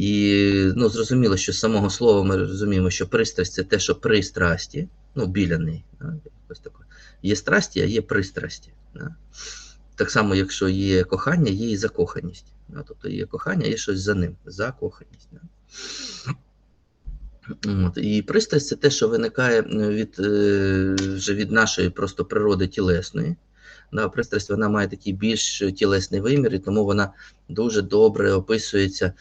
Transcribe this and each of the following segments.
І ну, зрозуміло, що з самого слова ми розуміємо, що пристрасть це те, що при страсті, ну, біля неї. Да, якось таке. Є страсті, а є пристрасті. Да. Так само, якщо є кохання, є і закоханість. Да, тобто є кохання, є щось за ним, закоханість. Да. От. І пристрасть це те, що виникає від, е, вже від нашої просто природи тілесної. Да, пристрасть вона має такий більш тілесний вимір, і тому вона дуже добре описується е,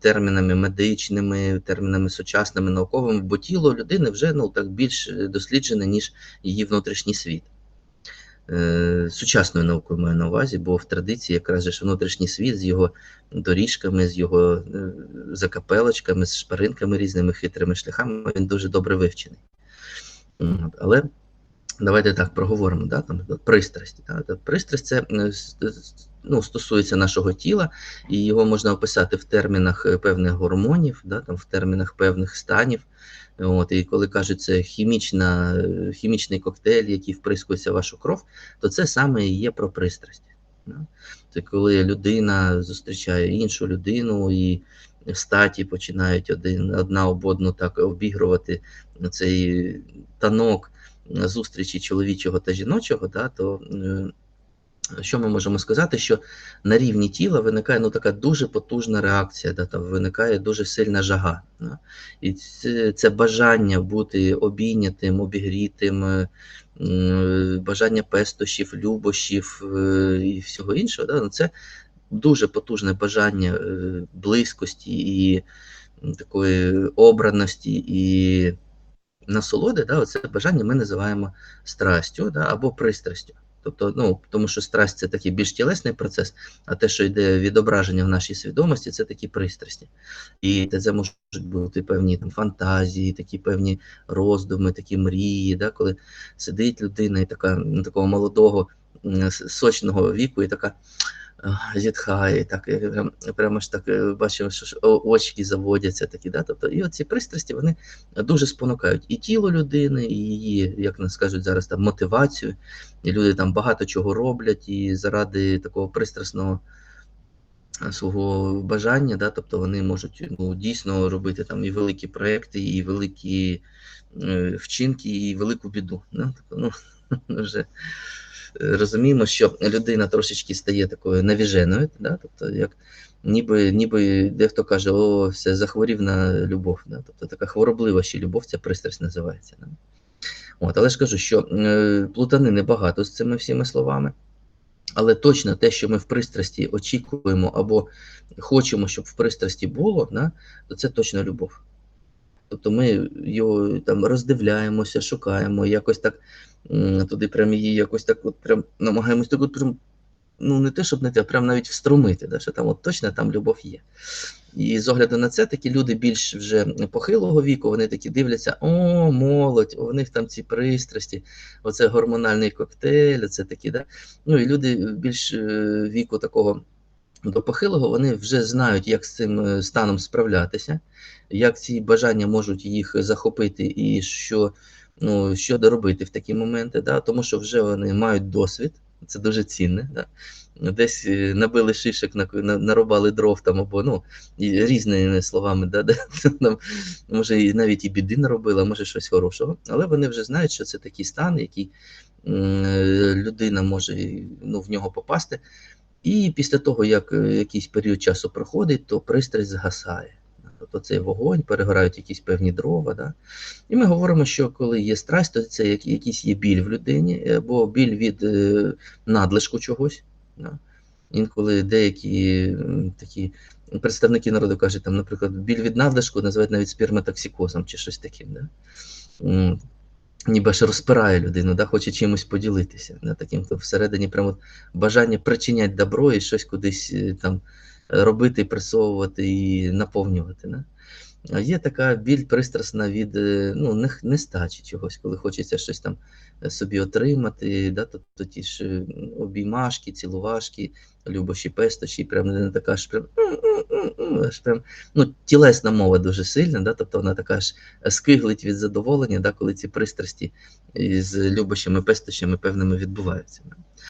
термінами медичними, термінами сучасними, науковими, бо тіло людини вже ну, так більш досліджене, ніж її внутрішній світ. Е, Сучасною наукою маю на увазі, бо в традиції якраз же внутрішній світ з його доріжками, з його е, закапелочками, з шпаринками різними хитрими шляхами, він дуже добре вивчений. Але давайте так проговоримо, да, там, пристрасть. Да, пристрасть це е, ну, стосується нашого тіла, і його можна описати в термінах е, певних гормонів, да, там, в термінах певних станів. От, і коли кажуть, це хімічна, е, хімічний коктейль, який вприскується в вашу кров, то це саме і є про пристрасть. Да? Це коли людина зустрічає іншу людину і в статі починають один, одна об одну так обігрувати цей танок зустрічі чоловічого та жіночого, да, то е, що ми можемо сказати, що на рівні тіла виникає ну, така дуже потужна реакція, да, там виникає дуже сильна жага. Да. І це, це бажання бути обійнятим, обігрітим, е, бажання пестощів, любощів е, і всього іншого. Да, ну, це дуже потужне бажання е, близькості і такої обраності і насолоди, да, це бажання ми називаємо страстю да, або пристрастю. Тобто, ну, тому що страсть це такий більш тілесний процес, а те, що йде відображення в нашій свідомості, це такі пристрасті. І це можуть бути певні там, фантазії, такі певні роздуми, такі мрії, да, коли сидить людина і така ну, такого молодого, сочного віку, і така зітхає, так, прямо ж так е, бачимо, що очки заводяться такі. Да? Тобто, і оці пристрасті вони дуже спонукають і тіло людини, і її, як нас кажуть зараз, там мотивацію. І люди там багато чого роблять, і заради такого пристрасного е, свого бажання, да, тобто вони можуть ну, дійсно робити там і великі проекти, і великі е, вчинки, і велику біду. Да? Тобто, ну, вже розуміємо, що людина трошечки стає такою навіженою, да? тобто як ніби, ніби дехто каже, о, все, захворів на любов. Да? Тобто така хвороблива ще любов, ця пристрасть називається. Да? От, але ж кажу, що е, плутанини багато з цими всіма словами. Але точно те, що ми в пристрасті очікуємо або хочемо, щоб в пристрасті було, да, то це точно любов. Тобто ми його там роздивляємося, шукаємо, якось так туди прям її якось так от прям намагаємось так прям, ну не те, щоб не те, а прям навіть встромити, да, що там от точно там любов є. І з огляду на це такі люди більш вже похилого віку, вони такі дивляться, о, молодь, у них там ці пристрасті, оце гормональний коктейль, це такі, да? Ну і люди більш е, віку такого до похилого, вони вже знають, як з цим е, станом справлятися, як ці бажання можуть їх захопити, і що, ну, що доробити в такі моменти, да? тому що вже вони мають досвід, це дуже цінне. Да? Десь е, набили на- нарубали дров там або ну, різними словами, да, там, може, і навіть і біди наробили, а може щось хорошого. Але вони вже знають, що це такий стан, який е, людина може ну, в нього попасти. І після того, як е, якийсь період часу проходить, то пристрасть згасає. Тобто цей вогонь, перегорають якісь певні дрова. Да? І ми говоримо, що коли є страсть, то це як- якийсь є біль в людині, або біль від е, надлишку чогось. Да? Інколи деякі такі представники народу кажуть, там, наприклад, біль від надлишку називають навіть сперматоксикозом чи щось таким. Да? Ніби аж розпирає людину, да? хоче чимось поділитися. Да? Таким то всередині прямо бажання причиняти добро і щось кудись е, там робити, пресовувати і наповнювати. Да? Є така біль пристрасна від е, ну, нестачі чогось, коли хочеться щось там е, собі отримати, да? тобто ті ж е, обіймашки, цілувашки, любощі, пестощі, прям не така ж прям, аж прям ну, тілесна мова дуже сильна, да? тобто вона така ж скиглить від задоволення, да? коли ці пристрасті з любощами, пестощами певними відбуваються.